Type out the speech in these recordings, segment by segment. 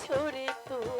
ছড়ে তো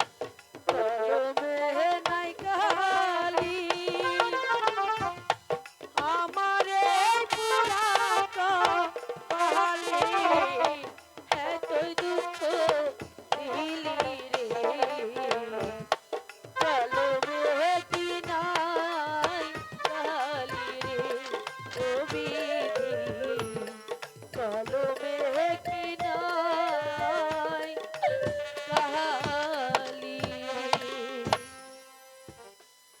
We'll be